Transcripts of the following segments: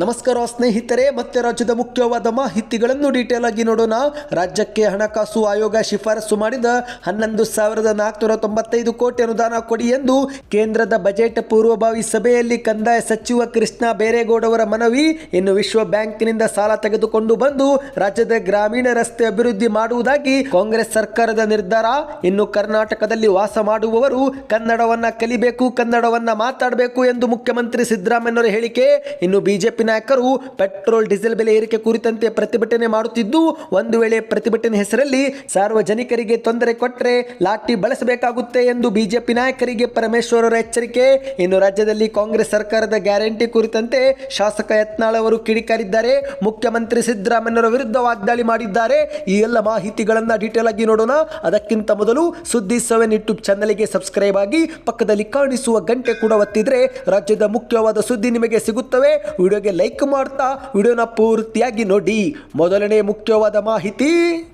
ನಮಸ್ಕಾರ ಸ್ನೇಹಿತರೆ, ಮತ್ತೆ ರಾಜ್ಯದ ಮುಖ್ಯವಾದ ಮಾಹಿತಿಗಳನ್ನು ಡೀಟೇಲ್ ಆಗಿ ನೋಡೋಣ. ರಾಜ್ಯಕ್ಕೆ ಹಣಕಾಸು ಆಯೋಗ ಶಿಫಾರಸು ಮಾಡಿದ ಹನ್ನೊಂದು ಸಾವಿರದ ನಾಲ್ಕುನೂರ ತೊಂಬತ್ತೈದು ಕೋಟಿ ಅನುದಾನ ಕೊಡಿ ಎಂದು ಕೇಂದ್ರದ ಬಜೆಟ್ ಪೂರ್ವಭಾವಿ ಸಭೆಯಲ್ಲಿ ಕಂದಾಯ ಸಚಿವ ಕೃಷ್ಣ ಬೈರೇಗೌಡವರ ಮನವಿ. ಇನ್ನು ವಿಶ್ವ ಬ್ಯಾಂಕ್ನಿಂದ ಸಾಲ ತೆಗೆದುಕೊಂಡು ಬಂದು ರಾಜ್ಯದ ಗ್ರಾಮೀಣ ರಸ್ತೆ ಅಭಿವೃದ್ಧಿ ಮಾಡುವುದಾಗಿ ಕಾಂಗ್ರೆಸ್ ಸರ್ಕಾರದ ನಿರ್ಧಾರ. ಇನ್ನು ಕರ್ನಾಟಕದಲ್ಲಿ ವಾಸ ಮಾಡುವವರು ಕನ್ನಡವನ್ನ ಕಲಿಬೇಕು, ಕನ್ನಡವನ್ನ ಮಾತಾಡಬೇಕು ಎಂದು ಮುಖ್ಯಮಂತ್ರಿ ಸಿದ್ದರಾಮಯ್ಯನವರ ಹೇಳಿಕೆ. ಇನ್ನು ಬಿಜೆಪಿ ನಾಯಕರು ಪೆಟ್ರೋಲ್, ಡೀಸೆಲ್ ಬೆಲೆ ಏರಿಕೆ ಕುರಿತಂತೆ ಪ್ರತಿಭಟನೆ ಮಾಡುತ್ತಿದ್ದು, ಒಂದು ವೇಳೆ ಪ್ರತಿಭಟನೆ ಹೆಸರಲ್ಲಿ ಸಾರ್ವಜನಿಕರಿಗೆ ತೊಂದರೆ ಕೊಟ್ಟರೆ ಲಾಠಿ ಬಳಸಬೇಕಾಗುತ್ತೆ ಎಂದು ಬಿಜೆಪಿ ನಾಯಕರಿಗೆ ಪರಮೇಶ್ವರ್ ಅವರ ಎಚ್ಚರಿಕೆ. ಇನ್ನು ರಾಜ್ಯದಲ್ಲಿ ಕಾಂಗ್ರೆಸ್ ಸರ್ಕಾರದ ಗ್ಯಾರಂಟಿ ಕುರಿತಂತೆ ಶಾಸಕ ಯತ್ನಾಳ್ ಅವರು ಕಿಡಿಕಾರಿದ್ದಾರೆ. ಮುಖ್ಯಮಂತ್ರಿ ಸಿದ್ದರಾಮಯ್ಯರ ವಿರುದ್ಧ ವಾಗ್ದಾಳಿ ಮಾಡಿದ್ದಾರೆ. ಈ ಎಲ್ಲ ಮಾಹಿತಿಗಳನ್ನು ಡೀಟೇಲ್ ಆಗಿ ನೋಡೋಣ. ಅದಕ್ಕಿಂತ ಮೊದಲು ಸುದ್ದಿ ಸೆವೆನ್ ಯೂಟ್ಯೂಬ್ ಚಾನಲ್ಗೆ ಸಬ್ಸ್ಕ್ರೈಬ್ ಆಗಿ ಪಕ್ಕದಲ್ಲಿ ಕಾಣಿಸುವ ಗಂಟೆ ಕೂಡ ಒತ್ತಿದ್ರೆ ರಾಜ್ಯದ ಮುಖ್ಯವಾದ ಸುದ್ದಿ ನಿಮಗೆ ಸಿಗುತ್ತವೆ. ವಿಡಿಯೋಗೆ ಲೈಕ್ ಮಾಡ್ತಾ ವಿಡಿಯೋನ ಪೂರ್ತಿಯಾಗಿ ನೋಡಿ. ಮೊದಲನೇ ಮುಖ್ಯವಾದ ಮಾಹಿತಿ.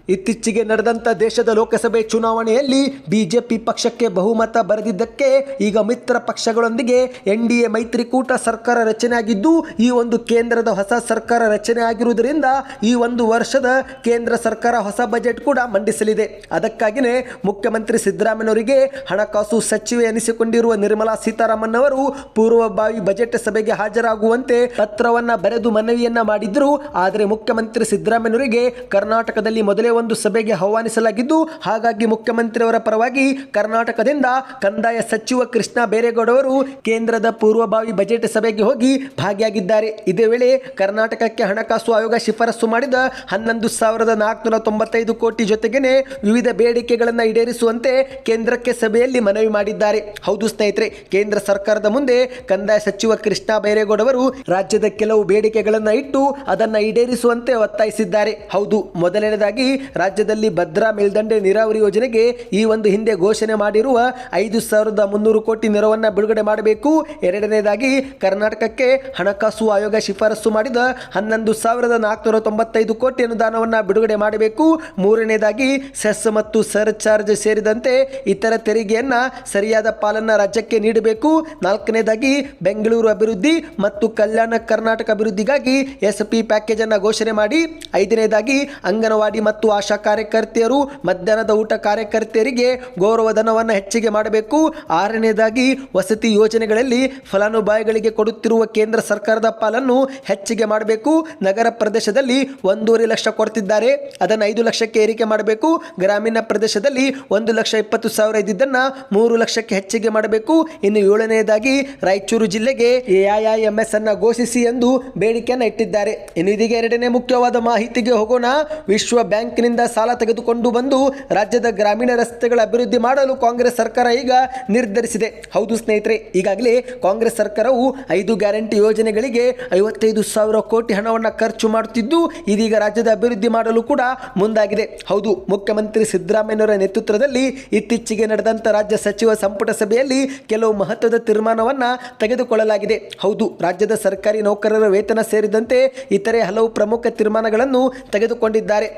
ಇತ್ತೀಚೆಗೆ ನಡೆದಂತ ದೇಶದ ಲೋಕಸಭೆ ಚುನಾವಣೆಯಲ್ಲಿ ಬಿಜೆಪಿ ಪಕ್ಷಕ್ಕೆ ಬಹುಮತ ಬರೆದಿದ್ದಕ್ಕೆ ಈಗ ಮಿತ್ರ ಪಕ್ಷಗಳೊಂದಿಗೆ ಎನ್ ಡಿ ಎ ಮೈತ್ರಿಕೂಟ ಸರ್ಕಾರ ರಚನೆಯಾಗಿದ್ದು, ಈ ಒಂದು ಕೇಂದ್ರದ ಹೊಸ ಸರ್ಕಾರ ರಚನೆ ಆಗಿರುವುದರಿಂದ ಈ ಒಂದು ವರ್ಷದ ಕೇಂದ್ರ ಸರ್ಕಾರ ಹೊಸ ಬಜೆಟ್ ಕೂಡ ಮಂಡಿಸಲಿದೆ. ಅದಕ್ಕಾಗಿಯೇ ಮುಖ್ಯಮಂತ್ರಿ ಸಿದ್ದರಾಮಯ್ಯನವರಿಗೆ ಹಣಕಾಸು ಸಚಿವೆ ಎನಿಸಿಕೊಂಡಿರುವ ನಿರ್ಮಲಾ ಸೀತಾರಾಮನ್ ಅವರು ಪೂರ್ವಭಾವಿ ಬಜೆಟ್ ಸಭೆಗೆ ಹಾಜರಾಗುವಂತೆ ಪತ್ರವನ್ನ ಬರೆದು ಮನವಿಯನ್ನ ಮಾಡಿದ್ರು ಆದರೆ ಮುಖ್ಯಮಂತ್ರಿ ಸಿದ್ದರಾಮಯ್ಯನವರಿಗೆ ಕರ್ನಾಟಕದಲ್ಲಿ ಮೊದಲೇ ಒಂದು ಸಭೆಗೆ ಆಹ್ವಾನಿಸಲಾಗಿದ್ದು, ಹಾಗಾಗಿ ಮುಖ್ಯಮಂತ್ರಿಯವರ ಪರವಾಗಿ ಕರ್ನಾಟಕದಿಂದ ಕಂದಾಯ ಸಚಿವ ಕೃಷ್ಣ ಬೈರೇಗೌಡ ಅವರು ಕೇಂದ್ರದ ಪೂರ್ವಭಾವಿ ಬಜೆಟ್ ಸಭೆಗೆ ಹೋಗಿ ಭಾಗಿಯಾಗಿದ್ದಾರೆ. ಇದೇ ವೇಳೆ ಕರ್ನಾಟಕಕ್ಕೆ ಹಣಕಾಸು ಆಯೋಗ ಶಿಫಾರಸು ಮಾಡಿದ ಹನ್ನೊಂದು ಸಾವಿರದ ನಾಲ್ಕುನೂರ ತೊಂಬತ್ತೈದು ಕೋಟಿ ಜೊತೆಗೇನೆ ವಿವಿಧ ಬೇಡಿಕೆಗಳನ್ನು ಈಡೇರಿಸುವಂತೆ ಕೇಂದ್ರಕ್ಕೆ ಸಭೆಯಲ್ಲಿ ಮನವಿ ಮಾಡಿದ್ದಾರೆ. ಹೌದು ಸ್ನೇಹಿತರೆ, ಕೇಂದ್ರ ಸರ್ಕಾರದ ಮುಂದೆ ಕಂದಾಯ ಸಚಿವ ಕೃಷ್ಣ ಬೈರೇಗೌಡ ಅವರು ರಾಜ್ಯದ ಕೆಲವು ಬೇಡಿಕೆಗಳನ್ನು ಇಟ್ಟು ಅದನ್ನು ಈಡೇರಿಸುವಂತೆ ಒತ್ತಾಯಿಸಿದ್ದಾರೆ. ಹೌದು ಮೊದಲನೇದಾಗಿ ರಾಜ್ಯದಲ್ಲಿ ಭದ್ರಾ ಮೇಲ್ದಂಡೆ ನೀರಾವರಿ ಯೋಜನೆಗೆ ಈ ಒಂದು ಹಿಂದೆ ಘೋಷಣೆ ಮಾಡಿರುವ ಐದು ಸಾವಿರದ ಮುನ್ನೂರು ಕೋಟಿ ನೆರವನ್ನು ಬಿಡುಗಡೆ ಮಾಡಬೇಕು. ಎರಡನೇದಾಗಿ ಕರ್ನಾಟಕಕ್ಕೆ ಹಣಕಾಸು ಆಯೋಗ ಶಿಫಾರಸು ಮಾಡಿದ ಹನ್ನೊಂದು ಸಾವಿರದ ನಾಲ್ಕುನೂರ ತೊಂಬತ್ತೈದು ಕೋಟಿ ಅನುದಾನವನ್ನು ಬಿಡುಗಡೆ ಮಾಡಬೇಕು. ಮೂರನೇದಾಗಿ ಸೆಸ್ ಮತ್ತು ಸರ್ಚಾರ್ಜ್ ಸೇರಿದಂತೆ ಇತರ ತೆರಿಗೆಯನ್ನ ಸರಿಯಾದ ಪಾಲನ್ನ ರಾಜ್ಯಕ್ಕೆ ನೀಡಬೇಕು. ನಾಲ್ಕನೇದಾಗಿ ಬೆಂಗಳೂರು ಅಭಿವೃದ್ಧಿ ಮತ್ತು ಕಲ್ಯಾಣ ಕರ್ನಾಟಕ ಅಭಿವೃದ್ಧಿಗಾಗಿ ಎಸ್ ಪಿ ಪ್ಯಾಕೇಜ್ ಅನ್ನು ಘೋಷಣೆ ಮಾಡಿ. ಐದನೇದಾಗಿ ಅಂಗನವಾಡಿ ಮತ್ತು ಆಶಾ ಕಾರ್ಯಕರ್ತೆಯರು ಮಧ್ಯಾಹ್ನದ ಊಟ ಕಾರ್ಯಕರ್ತೆಯರಿಗೆ ಗೌರವಧನವನ್ನು ಹೆಚ್ಚಿಗೆ ಮಾಡಬೇಕು. ಆರನೇದಾಗಿ ವಸತಿ ಯೋಜನೆಗಳಲ್ಲಿ ಫಲಾನುಭವಿಗಳಿಗೆ ಕೊಡುತ್ತಿರುವ ಕೇಂದ್ರ ಸರ್ಕಾರದ ಪಾಲನ್ನು ಹೆಚ್ಚಿಗೆ ಮಾಡಬೇಕು. ನಗರ ಪ್ರದೇಶದಲ್ಲಿ ಒಂದೂವರೆ ಲಕ್ಷ ಕೊಡ್ತಿದ್ದಾರೆ. ಅದನ್ನು ಐದು ಲಕ್ಷಕ್ಕೆ ಏರಿಕೆ ಮಾಡಬೇಕು. ಗ್ರಾಮೀಣ ಪ್ರದೇಶದಲ್ಲಿ ಒಂದು ಲಕ್ಷ ಇಪ್ಪತ್ತು ಸಾವಿರ ಇದ್ದಿದ್ದನ್ನು ಮೂರು ಲಕ್ಷಕ್ಕೆ ಹೆಚ್ಚಿಗೆ ಮಾಡಬೇಕು. ಇನ್ನು ಏಳನೆಯದಾಗಿ ರಾಯಚೂರು ಜಿಲ್ಲೆಗೆ ಎಐಎಂಎಸ್ ಅನ್ನು ಘೋಷಿಸಿ ಎಂದು ಬೇಡಿಕೆಯನ್ನು ಇಟ್ಟಿದ್ದಾರೆ. ಇನ್ನು ಇದೀಗ ಎರಡನೇ ಮುಖ್ಯವಾದ ಮಾಹಿತಿಗೆ ಹೋಗೋಣ. ವಿಶ್ವ ಬ್ಯಾಂಕ್ನಿಂದ ಸಾಲ ತೆಗೆದುಕೊಂಡು ಬಂದು ರಾಜ್ಯದ ಗ್ರಾಮೀಣ ರಸ್ತೆಗಳ ಅಭಿವೃದ್ಧಿ ಮಾಡಲು ಕಾಂಗ್ರೆಸ್ ಸರ್ಕಾರ ಈಗ ನಿರ್ಧರಿಸಿದೆ. ಹೌದು ಸ್ನೇಹಿತರೆ, ಈಗಾಗಲೇ ಕಾಂಗ್ರೆಸ್ ಸರ್ಕಾರವು ಐದು ಗ್ಯಾರಂಟಿ ಯೋಜನೆಗಳಿಗೆ ಐವತ್ತೈದು ಸಾವಿರ ಕೋಟಿ ಹಣವನ್ನು ಖರ್ಚು ಮಾಡುತ್ತಿದ್ದು, ಇದೀಗ ರಾಜ್ಯದ ಅಭಿವೃದ್ಧಿ ಮಾಡಲು ಕೂಡ ಮುಂದಾಗಿದೆ. ಹೌದು, ಮುಖ್ಯಮಂತ್ರಿ ಸಿದ್ದರಾಮಯ್ಯನವರ ನೇತೃತ್ವದಲ್ಲಿ ಇತ್ತೀಚೆಗೆ ನಡೆದಂತ ರಾಜ್ಯ ಸಚಿವ ಸಂಪುಟ ಸಭೆಯಲ್ಲಿ ಕೆಲವು ಮಹತ್ವದ ತೀರ್ಮಾನವನ್ನು ತೆಗೆದುಕೊಳ್ಳಲಾಗಿದೆ. ಹೌದು, ರಾಜ್ಯದ ಸರ್ಕಾರಿ ನೌಕರರ ವೇತನ ಸೇರಿದಂತೆ ಇತರೆ ಹಲವು ಪ್ರಮುಖ ತೀರ್ಮಾನಗಳನ್ನು ತೆಗೆದುಕೊಂಡಿದ್ದಾರೆ.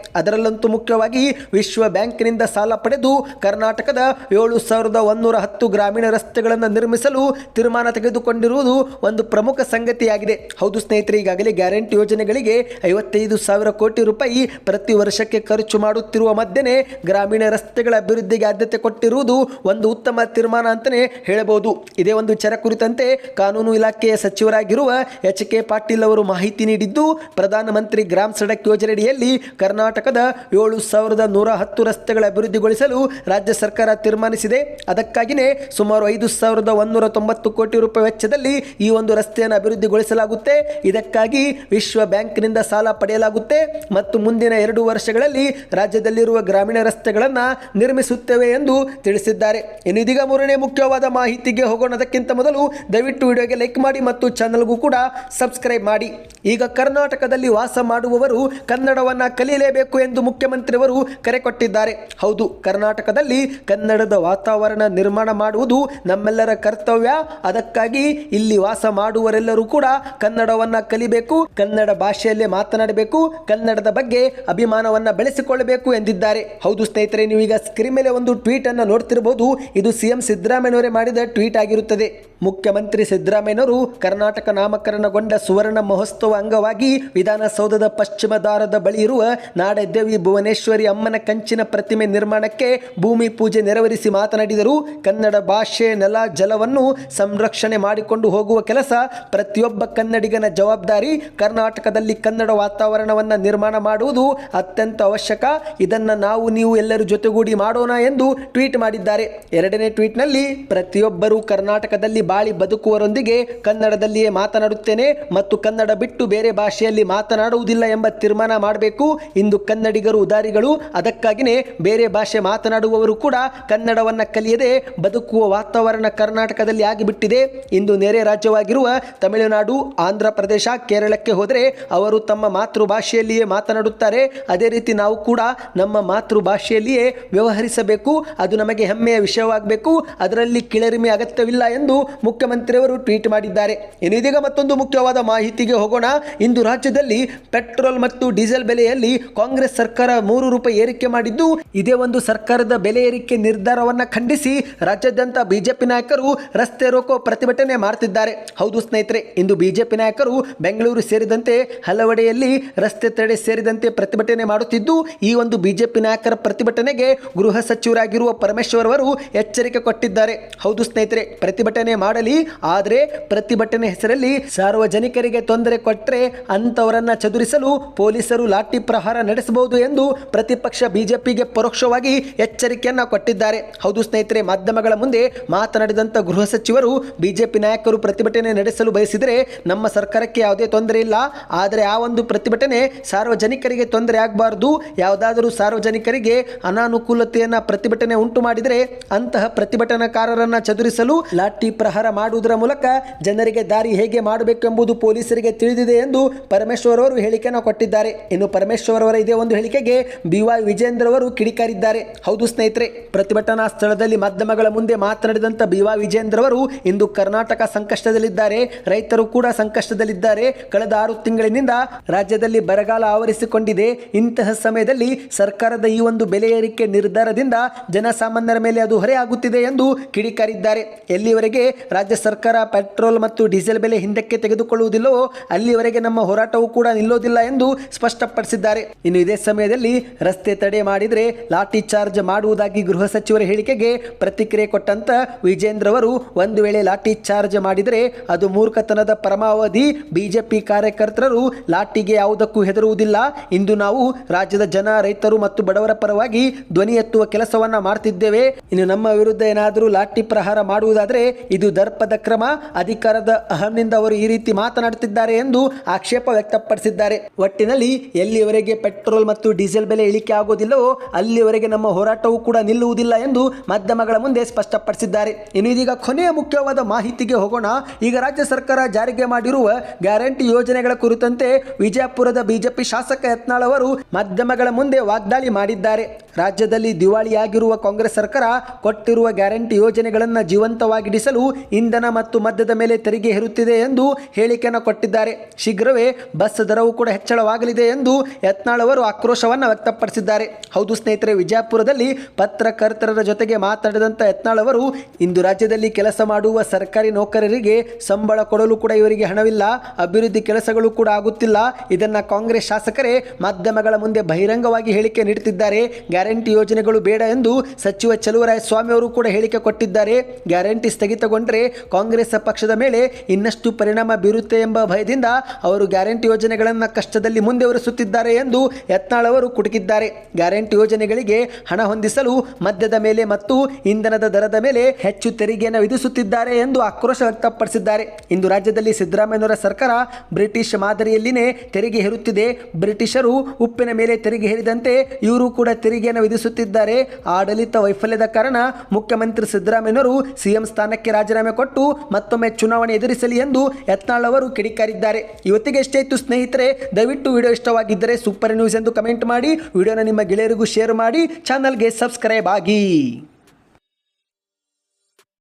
ಅದರಲ್ಲಂತೂ ಮುಖ್ಯವಾಗಿ ವಿಶ್ವ ಬ್ಯಾಂಕಿನಿಂದ ಸಾಲ ಪಡೆದು ಕರ್ನಾಟಕದ ಏಳು ಸಾವಿರದ ಒಂದೂರ ಹತ್ತು ಗ್ರಾಮೀಣ ರಸ್ತೆಗಳನ್ನು ನಿರ್ಮಿಸಲು ತೀರ್ಮಾನ ತೆಗೆದುಕೊಂಡಿರುವುದು ಒಂದು ಪ್ರಮುಖ ಸಂಗತಿಯಾಗಿದೆ. ಹೌದು ಸ್ನೇಹಿತರೆ, ಈಗಾಗಲೇ ಗ್ಯಾರಂಟಿ ಯೋಜನೆಗಳಿಗೆ ಐವತ್ತೈದು ಸಾವಿರ ಕೋಟಿ ರೂಪಾಯಿ ಪ್ರತಿ ವರ್ಷಕ್ಕೆ ಖರ್ಚು ಮಾಡುತ್ತಿರುವ ಮಧ್ಯೆ ಗ್ರಾಮೀಣ ರಸ್ತೆಗಳ ಅಭಿವೃದ್ಧಿಗೆ ಆದ್ಯತೆ ಕೊಟ್ಟಿರುವುದು ಒಂದು ಉತ್ತಮ ತೀರ್ಮಾನ ಅಂತಲೇ ಹೇಳಬಹುದು. ಇದೇ ಒಂದು ವಿಚಾರ ಕುರಿತಂತೆ ಕಾನೂನು ಇಲಾಖೆಯ ಸಚಿವರಾಗಿರುವ ಎಚ್ ಕೆ ಪಾಟೀಲ್ ಅವರು ಮಾಹಿತಿ ನೀಡಿದ್ದು, ಪ್ರಧಾನಮಂತ್ರಿ ಗ್ರಾಮ ಸಡಕ್ ಯೋಜನೆಯಡಿಯಲ್ಲಿ ಕರ್ನಾಟಕದ ಏಳು ಸಾವಿರದ ನೂರ ಹತ್ತು ರಸ್ತೆಗಳ ಅಭಿವೃದ್ಧಿಗೊಳಿಸಲು ರಾಜ್ಯ ಸರ್ಕಾರ ತೀರ್ಮಾನಿಸಿದೆ. ಅದಕ್ಕಾಗಿಯೇ ಸುಮಾರು ಐದು ಸಾವಿರದ ಒಂದೂರ ತೊಂಬತ್ತು ಕೋಟಿ ರೂಪಾಯಿ ವೆಚ್ಚದಲ್ಲಿ ಈ ಒಂದು ರಸ್ತೆಯನ್ನು ಅಭಿವೃದ್ಧಿಗೊಳಿಸಲಾಗುತ್ತೆ. ಇದಕ್ಕಾಗಿ ವಿಶ್ವ ಬ್ಯಾಂಕ್ನಿಂದ ಸಾಲ ಪಡೆಯಲಾಗುತ್ತೆ ಮತ್ತು ಮುಂದಿನ ಎರಡು ವರ್ಷಗಳಲ್ಲಿ ರಾಜ್ಯದಲ್ಲಿರುವ ಗ್ರಾಮೀಣ ರಸ್ತೆಗಳನ್ನು ನಿರ್ಮಿಸುತ್ತೇವೆ ಎಂದು ತಿಳಿಸಿದ್ದಾರೆ. ಇನ್ನಿದೀಗ ಮೂರನೇ ಮುಖ್ಯವಾದ ಮಾಹಿತಿಗೆ ಹೋಗೋಣದಕ್ಕಿಂತ ಮೊದಲು ದಯವಿಟ್ಟು ವಿಡಿಯೋಗೆ ಲೈಕ್ ಮಾಡಿ ಮತ್ತು ಚಾನಲ್ಗೂ ಕೂಡ ಸಬ್ಸ್ಕ್ರೈಬ್ ಮಾಡಿ. ಈಗ ಕರ್ನಾಟಕದಲ್ಲಿ ವಾಸ ಮಾಡುವವರು ಕನ್ನಡವನ್ನು ಕಲಿಯಲೇಬೇಕು ಎಂದು ಮುಖ್ಯಮಂತ್ರಿಯವರು ಕರೆ ಕೊಟ್ಟಿದ್ದಾರೆ. ಹೌದು, ಕರ್ನಾಟಕದಲ್ಲಿ ಕನ್ನಡದ ವಾತಾವರಣ ನಿರ್ಮಾಣ ಮಾಡುವುದು ನಮ್ಮೆಲ್ಲರ ಕರ್ತವ್ಯ. ಅದಕ್ಕಾಗಿ ಇಲ್ಲಿ ವಾಸ ಮಾಡುವರೆಲ್ಲರೂ ಕೂಡ ಕನ್ನಡವನ್ನ ಕಲಿಬೇಕು, ಕನ್ನಡ ಭಾಷೆಯಲ್ಲೇ ಮಾತನಾಡಬೇಕು, ಕನ್ನಡದ ಬಗ್ಗೆ ಅಭಿಮಾನವನ್ನು ಬೆಳೆಸಿಕೊಳ್ಳಬೇಕು ಎಂದಿದ್ದಾರೆ. ಹೌದು ಸ್ನೇಹಿತರೆ ನೀವು ಈಗ ಸ್ಕ್ರೀನ್ ಮೇಲೆ ಒಂದು ಟ್ವೀಟ್ ಅನ್ನು ನೋಡ್ತಿರಬಹುದು ಇದು ಸಿಎಂ ಸಿದ್ದರಾಮಯ್ಯವರೇ ಮಾಡಿದ ಟ್ವೀಟ್ ಆಗಿರುತ್ತದೆ. ಮುಖ್ಯಮಂತ್ರಿ ಸಿದ್ದರಾಮಯ್ಯನವರು ಕರ್ನಾಟಕ ನಾಮಕರಣಗೊಂಡ ಸುವರ್ಣ ಮಹೋತ್ಸವ ಅಂಗವಾಗಿ ವಿಧಾನಸೌಧದ ಪಶ್ಚಿಮ ದಾರದ ಬಳಿ ಇರುವ ನಾಡದೇವಿ ಭುವನೇಶ್ವರಿ ಅಮ್ಮನ ಕಂಚಿನ ಪ್ರತಿಮೆ ನಿರ್ಮಾಣಕ್ಕೆ ಭೂಮಿ ಪೂಜೆ ನೆರವೇರಿಸಿ ಮಾತನಾಡಿದರು. ಕನ್ನಡ ಭಾಷೆ, ನೆಲ, ಜಲವನ್ನು ಸಂರಕ್ಷಣೆ ಮಾಡಿಕೊಂಡು ಹೋಗುವ ಕೆಲಸ ಪ್ರತಿಯೊಬ್ಬ ಕನ್ನಡಿಗನ ಜವಾಬ್ದಾರಿ. ಕರ್ನಾಟಕದಲ್ಲಿ ಕನ್ನಡ ವಾತಾವರಣವನ್ನು ನಿರ್ಮಾಣ ಮಾಡುವುದು ಅತ್ಯಂತ ಅವಶ್ಯಕ. ಇದನ್ನು ನಾವು, ನೀವು ಎಲ್ಲರೂ ಜೊತೆಗೂಡಿ ಮಾಡೋಣ ಎಂದು ಟ್ವೀಟ್ ಮಾಡಿದ್ದಾರೆ. ಎರಡನೇ ಟ್ವೀಟ್ನಲ್ಲಿ ಪ್ರತಿಯೊಬ್ಬರೂ ಕರ್ನಾಟಕದಲ್ಲಿ ಬಾಳಿ ಬದುಕುವರೊಂದಿಗೆ ಕನ್ನಡದಲ್ಲಿಯೇ ಮಾತನಾಡುತ್ತೇನೆ ಮತ್ತು ಕನ್ನಡ ಬಿಟ್ಟು ಬೇರೆ ಭಾಷೆಯಲ್ಲಿ ಮಾತನಾಡುವುದಿಲ್ಲ ಎಂಬ ತೀರ್ಮಾನ ಮಾಡಬೇಕು. ಇಂದು ಕನ್ನಡಿಗರು ಉದಾರಿಗಳು. ಅದಕ್ಕಾಗಿಯೇ ಬೇರೆ ಭಾಷೆ ಮಾತನಾಡುವವರು ಕೂಡ ಕನ್ನಡವನ್ನು ಕಲಿಯದೆ ಬದುಕುವ ವಾತಾವರಣ ಕರ್ನಾಟಕದಲ್ಲಿ ಆಗಿಬಿಟ್ಟಿದೆ. ಇಂದು ನೆರೆ ರಾಜ್ಯವಾಗಿರುವ ತಮಿಳುನಾಡು, ಆಂಧ್ರ ಪ್ರದೇಶ, ಕೇರಳಕ್ಕೆ ಹೋದರೆ ಅವರು ತಮ್ಮ ಮಾತೃಭಾಷೆಯಲ್ಲಿಯೇ ಮಾತನಾಡುತ್ತಾರೆ. ಅದೇ ರೀತಿ ನಾವು ಕೂಡ ನಮ್ಮ ಮಾತೃಭಾಷೆಯಲ್ಲಿಯೇ ವ್ಯವಹರಿಸಬೇಕು. ಅದು ನಮಗೆ ಹೆಮ್ಮೆಯ ವಿಷಯವಾಗಬೇಕು. ಅದರಲ್ಲಿ ಕಿಳರಿಮೆ ಅಗತ್ಯವಿಲ್ಲ ಎಂದು ಮುಖ್ಯಮಂತ್ರಿಯವರು ಟ್ವೀಟ್ ಮಾಡಿದ್ದಾರೆ. ಇನ್ನು ಮತ್ತೊಂದು ಮುಖ್ಯವಾದ ಮಾಹಿತಿಗೆ ಹೋಗೋಣ. ಇಂದು ರಾಜ್ಯದಲ್ಲಿ ಪೆಟ್ರೋಲ್ ಮತ್ತು ಡೀಸೆಲ್ ಬೆಲೆಯಲ್ಲಿ ಕಾಂಗ್ರೆಸ್ ಸರ್ಕಾರ ಮೂರು ರೂಪಾಯಿ ಏರಿಕೆ ಮಾಡಿದ್ದು, ಇದೇ ಒಂದು ಸರ್ಕಾರದ ಬೆಲೆ ಏರಿಕೆ ನಿರ್ಧಾರವನ್ನು ಖಂಡಿಸಿ ರಾಜ್ಯಾದ್ಯಂತ ಬಿಜೆಪಿ ನಾಯಕರು ರಸ್ತೆ ರೋಕೋ ಪ್ರತಿಭಟನೆ ಮಾಡ್ತಿದ್ದಾರೆ. ಹೌದು ಸ್ನೇಹಿತರೆ, ಇಂದು ಬಿಜೆಪಿ ನಾಯಕರು ಬೆಂಗಳೂರು ಸೇರಿದಂತೆ ಹಲವೆಡೆಯಲ್ಲಿ ರಸ್ತೆ ತಡೆ ಸೇರಿದಂತೆ ಪ್ರತಿಭಟನೆ ಮಾಡುತ್ತಿದ್ದು, ಈ ಒಂದು ಬಿಜೆಪಿ ನಾಯಕರ ಪ್ರತಿಭಟನೆಗೆ ಗೃಹ ಸಚಿವರಾಗಿರುವ ಪರಮೇಶ್ವರ್ ಅವರು ಎಚ್ಚರಿಕೆ ಕೊಟ್ಟಿದ್ದಾರೆ. ಹೌದು ಸ್ನೇಹಿತರೆ, ಪ್ರತಿಭಟನೆ ಮಾಡಲಿ, ಆದರೆ ಪ್ರತಿಭಟನೆ ಹೆಸರಲ್ಲಿ ಸಾರ್ವಜನಿಕರಿಗೆ ತೊಂದರೆ ಕೊಟ್ಟರೆ ಅಂತವರನ್ನ ಚದುರಿಸಲು ಪೊಲೀಸರು ಲಾಠಿ ಪ್ರಹಾರ ನಡೆಸಬಹುದು ಎಂದು ಪ್ರತಿಪಕ್ಷ ಬಿಜೆಪಿಗೆ ಪರೋಕ್ಷವಾಗಿ ಎಚ್ಚರಿಕೆಯನ್ನ ಕೊಟ್ಟಿದ್ದಾರೆ. ಹೌದು ಸ್ನೇಹಿತರೆ, ಮಾಧ್ಯಮಗಳ ಮುಂದೆ ಮಾತನಾಡಿದಂಥ ಗೃಹ ಸಚಿವರು ಬಿಜೆಪಿ ನಾಯಕರು ಪ್ರತಿಭಟನೆ ನಡೆಸಲು ಬಯಸಿದರೆ ನಮ್ಮ ಸರ್ಕಾರಕ್ಕೆ ಯಾವುದೇ ತೊಂದರೆ ಇಲ್ಲ. ಆದರೆ ಆ ಒಂದು ಪ್ರತಿಭಟನೆ ಸಾರ್ವಜನಿಕರಿಗೆ ತೊಂದರೆ ಆಗಬಾರ್ದು. ಯಾವುದಾದರೂ ಸಾರ್ವಜನಿಕರಿಗೆ ಅನಾನುಕೂಲತೆಯನ್ನ ಪ್ರತಿಭಟನೆ ಉಂಟು ಮಾಡಿದರೆ ಅಂತಹ ಪ್ರತಿಭಟನಾಕಾರರನ್ನ ಚದುರಿಸಲು ಲಾಠಿ ಪ್ರಹಾರ ಮಾಡುವುದರ ಮೂಲಕ ಜನರಿಗೆ ದಾರಿ ಹೇಗೆ ಮಾಡಬೇಕು ಎಂಬುದು ಪೊಲೀಸರಿಗೆ ತಿಳಿದಿದೆ ಎಂದು ಪರಮೇಶ್ವರ್ ಅವರು ಹೇಳಿಕೆಯನ್ನು ಕೊಟ್ಟಿದ್ದಾರೆ. ಇನ್ನು ಪರಮೇಶ್ವರ್ ಅವರ ಇದೇ ಒಂದು ಹೇಳಿಕೆಗೆ ಬಿ ವೈ ವಿಜೇಂದ್ರ ಅವರು ಕಿಡಿಕಾರಿದ್ದಾರೆ. ಹೌದು ಸ್ನೇಹಿತರೆ, ಪ್ರತಿಭಟನಾ ಸ್ಥಳದಲ್ಲಿ ಮಾಧ್ಯಮಗಳ ಮುಂದೆ ಮಾತನಾಡಿದಂಥ ಬಿ ವೈ ವಿಜೇಂದ್ರ ಅವರು ಇಂದು ಕರ್ನಾಟಕ ಸಂಕಷ್ಟದಲ್ಲಿದ್ದಾರೆ. ರೈತರು ಕೂಡ ಸಂಕಷ್ಟದಲ್ಲಿದ್ದಾರೆ. ಕಳೆದ ಆರು ತಿಂಗಳಿನಿಂದ ರಾಜ್ಯದಲ್ಲಿ ಬರಗಾಲ ಆವರಿಸಿಕೊಂಡಿದೆ. ಇಂತಹ ಸಮಯದಲ್ಲಿ ಸರ್ಕಾರದ ಈ ಒಂದು ಬೆಲೆ ಏರಿಕೆ ನಿರ್ಧಾರದಿಂದ ಜನಸಾಮಾನ್ಯರ ಮೇಲೆ ಅದು ಹೊರೆಯಾಗುತ್ತಿದೆ ಎಂದು ಕಿಡಿಕಾರಿದ್ದಾರೆ. ಎಲ್ಲಿವರೆಗೆ ರಾಜ್ಯ ಸರ್ಕಾರ ಪೆಟ್ರೋಲ್ ಮತ್ತು ಡೀಸೆಲ್ ಬೆಲೆ ಹಿಂದಕ್ಕೆ ತೆಗೆದುಕೊಳ್ಳುವುದಿಲ್ಲವೋ ಅಲ್ಲಿವರೆಗೆ ನಮ್ಮ ಹೋರಾಟವೂ ಕೂಡ ನಿಲ್ಲೋದಿಲ್ಲ ಎಂದು ಸ್ಪಷ್ಟಪಡಿಸಿದ್ದಾರೆ. ಇನ್ನು ಇದೇ ಸಮಯದಲ್ಲಿ ರಸ್ತೆ ತಡೆ ಮಾಡಿದರೆ ಲಾಠಿ ಚಾರ್ಜ್ ಮಾಡುವುದಾಗಿ ಗೃಹ ಸಚಿವರ ಹೇಳಿಕೆಗೆ ಪ್ರತಿಕ್ರಿಯೆ ಕೊಟ್ಟಂತ ವಿಜೇಂದ್ರ ಅವರು, ಒಂದು ವೇಳೆ ಲಾಠಿ ಚಾರ್ಜ್ ಮಾಡಿದರೆ ಅದು ಮೂರ್ಖತನದ ಪರಮಾವಧಿ. ಬಿಜೆಪಿ ಕಾರ್ಯಕರ್ತರು ಲಾಠಿಗೆ ಯಾವುದಕ್ಕೂ ಹೆದರುವುದಿಲ್ಲ. ಇಂದು ನಾವು ರಾಜ್ಯದ ಜನ, ರೈತರು ಮತ್ತು ಬಡವರ ಪರವಾಗಿ ಧ್ವನಿ ಎತ್ತುವ ಕೆಲಸವನ್ನ ಮಾಡ್ತಿದ್ದೇವೆ. ಇನ್ನು ನಮ್ಮ ವಿರುದ್ಧ ಏನಾದರೂ ಲಾಠಿ ಪ್ರಹಾರ ಮಾಡುವುದಾದರೆ ಇದು ದರ್ಪದ ಕ್ರಮ ಅಧಿಕಾರದ ಅಹಂನಿಂದ ಅವರು ಈ ರೀತಿ ಮಾತನಾಡುತ್ತಿದ್ದಾರೆ ಎಂದು ಆಕ್ಷೇಪ ವ್ಯಕ್ತಪಡಿಸಿದ್ದಾರೆ. ಒಟ್ಟಿನಲ್ಲಿ ಎಲ್ಲಿವರೆಗೆ ಪೆಟ್ರೋಲ್ ಮತ್ತು ಡೀಸೆಲ್ ಬೆಲೆ ಇಳಿಕೆ ಆಗೋದಿಲ್ಲವೋ ಅಲ್ಲಿವರೆಗೆ ನಮ್ಮ ಹೋರಾಟವೂ ಕೂಡ ನಿಲ್ಲುವುದಿಲ್ಲ ಎಂದು ಮಾಧ್ಯಮಗಳ ಮುಂದೆ ಸ್ಪಷ್ಟಪಡಿಸಿದ್ದಾರೆ. ಇನ್ನು ಇದೀಗ ಕೊನೆಯ ಮುಖ್ಯವಾದ ಮಾಹಿತಿಗೆ ಹೋಗೋಣ. ಈಗ ರಾಜ್ಯ ಸರ್ಕಾರ ಜಾರಿಗೆ ಮಾಡಿರುವ ಗ್ಯಾರಂಟಿ ಯೋಜನೆಗಳ ಕುರಿತಂತೆ ವಿಜಯಪುರದ ಬಿಜೆಪಿ ಶಾಸಕ ಯತ್ನಾಳ್ ಅವರು ಮಾಧ್ಯಮಗಳ ಮುಂದೆ ವಾಗ್ದಾಳಿ ಮಾಡಿದ್ದಾರೆ. ರಾಜ್ಯದಲ್ಲಿ ದಿವಾಳಿಯಾಗಿರುವ ಕಾಂಗ್ರೆಸ್ ಸರ್ಕಾರ ಕೊಟ್ಟಿರುವ ಗ್ಯಾರಂಟಿ ಯೋಜನೆಗಳನ್ನು ಜೀವಂತವಾಗಿಡಿಸಲು ಇಂಧನ ಮತ್ತು ಮದ್ಯದ ಮೇಲೆ ತೆರಿಗೆ ಹೇರುತ್ತಿದೆ ಎಂದು ಹೇಳಿಕೆಯನ್ನು ಕೊಟ್ಟಿದ್ದಾರೆ. ಶೀಘ್ರವೇ ಬಸ್ ದರವು ಕೂಡ ಹೆಚ್ಚಳವಾಗಲಿದೆ ಎಂದು ಯತ್ನಾಳ್ ಅವರು ಆಕ್ರೋಶವನ್ನು ವ್ಯಕ್ತಪಡಿಸಿದ್ದಾರೆ. ಹೌದು ಸ್ನೇಹಿತರೆ, ವಿಜಯಪುರದಲ್ಲಿ ಪತ್ರಕರ್ತರ ಜೊತೆಗೆ ಮಾತನಾಡಿದಂಥ ಯತ್ನಾಳ್ ಅವರು, ಇಂದು ರಾಜ್ಯದಲ್ಲಿ ಕೆಲಸ ಮಾಡುವ ಸರ್ಕಾರಿ ನೌಕರರಿಗೆ ಸಂಬಳ ಕೊಡಲು ಕೂಡ ಇವರಿಗೆ ಹಣವಿಲ್ಲ, ಅಭಿವೃದ್ಧಿ ಕೆಲಸಗಳು ಕೂಡ ಆಗುತ್ತಿಲ್ಲ. ಇದನ್ನು ಕಾಂಗ್ರೆಸ್ ಶಾಸಕರೇ ಮಾಧ್ಯಮಗಳ ಮುಂದೆ ಬಹಿರಂಗವಾಗಿ ಹೇಳಿಕೆ ನೀಡುತ್ತಿದ್ದಾರೆ. ಗ್ಯಾರಂಟಿ ಯೋಜನೆಗಳು ಬೇಡ ಎಂದು ಸಚಿವ ಚಲುವರಾಯ ಸ್ವಾಮಿ ಅವರು ಕೂಡ ಹೇಳಿಕೆ ಕೊಟ್ಟಿದ್ದಾರೆ. ಗ್ಯಾರಂಟಿ ಸ್ಥಗಿತಗೊಂಡರೆ ಕಾಂಗ್ರೆಸ್ ಪಕ್ಷದ ಮೇಲೆ ಇನ್ನಷ್ಟು ಪರಿಣಾಮ ಬೀರುತ್ತೆ ಎಂಬ ಭಯದಿಂದ ಅವರು ಗ್ಯಾರಂಟಿ ಯೋಜನೆಗಳನ್ನು ಕಷ್ಟದಲ್ಲಿ ಮುಂದುವರಿಸುತ್ತಿದ್ದಾರೆ ಎಂದು ಯತ್ನಾಳ್ ಅವರು ಕುಟುಕಿದ್ದಾರೆ. ಗ್ಯಾರಂಟಿ ಯೋಜನೆಗಳಿಗೆ ಹಣ ಹೊಂದಿಸಲು ಮದ್ಯದ ಮೇಲೆ ಮತ್ತು ಇಂಧನದ ದರದ ಮೇಲೆ ಹೆಚ್ಚು ತೆರಿಗೆಯನ್ನು ವಿಧಿಸುತ್ತಿದ್ದಾರೆ ಎಂದು ಆಕ್ರೋಶ ವ್ಯಕ್ತಪಡಿಸಿದ್ದಾರೆ. ಇಂದು ರಾಜ್ಯದಲ್ಲಿ ಸಿದ್ದರಾಮಯ್ಯನವರ ಸರ್ಕಾರ ಬ್ರಿಟಿಷ್ ಮಾದರಿಯಲ್ಲಿನೇ ತೆರಿಗೆ ಹೇರುತ್ತಿದೆ. ಬ್ರಿಟಿಷರು ಉಪ್ಪಿನ ಮೇಲೆ ತೆರಿಗೆ ಹೇರಿದಂತೆ ಇವರು ಕೂಡ ತೆರಿಗೆಯನ್ನು ವಿಧಿಸುತ್ತಿದ್ದಾರೆ. ಆಡಳಿತ ವೈಫಲ್ಯದ ಕಾರಣ ಮುಖ್ಯಮಂತ್ರಿ ಸಿದ್ದರಾಮಯ್ಯನವರು ಸಿಎಂ ಸ್ಥಾನಕ್ಕೆ ರಾಜೀನಾಮೆ ಕೊಟ್ಟು ಮತ್ತೊಮ್ಮೆ ಚುನಾವಣೆ ಎದುರಿಸಲಿ ಎಂದು ಯತ್ನಾಳ್ ಅವರು ಕಿಡಿಕಾರಿದ್ದಾರೆ. ಇವತ್ತಿಗೆ ಎಷ್ಟೇ ಇತ್ತು ಸ್ನೇಹಿತರೆ, ದಯವಿಟ್ಟು ವಿಡಿಯೋ ಇಷ್ಟವಾಗಿದ್ದರೆ ಸೂಪರ್ ನ್ಯೂಸ್ ಎಂದು ಕಮೆಂಟ್ ಮಾಡಿ, ವಿಡಿಯೋನ ನಿಮ್ಮ ಗೆಳೆಯರಿಗೂ ಶೇರ್ ಮಾಡಿ, ಚಾನಲ್ಗೆ ಸಬ್ಸ್ಕ್ರೈಬ್ ಆಗಿ.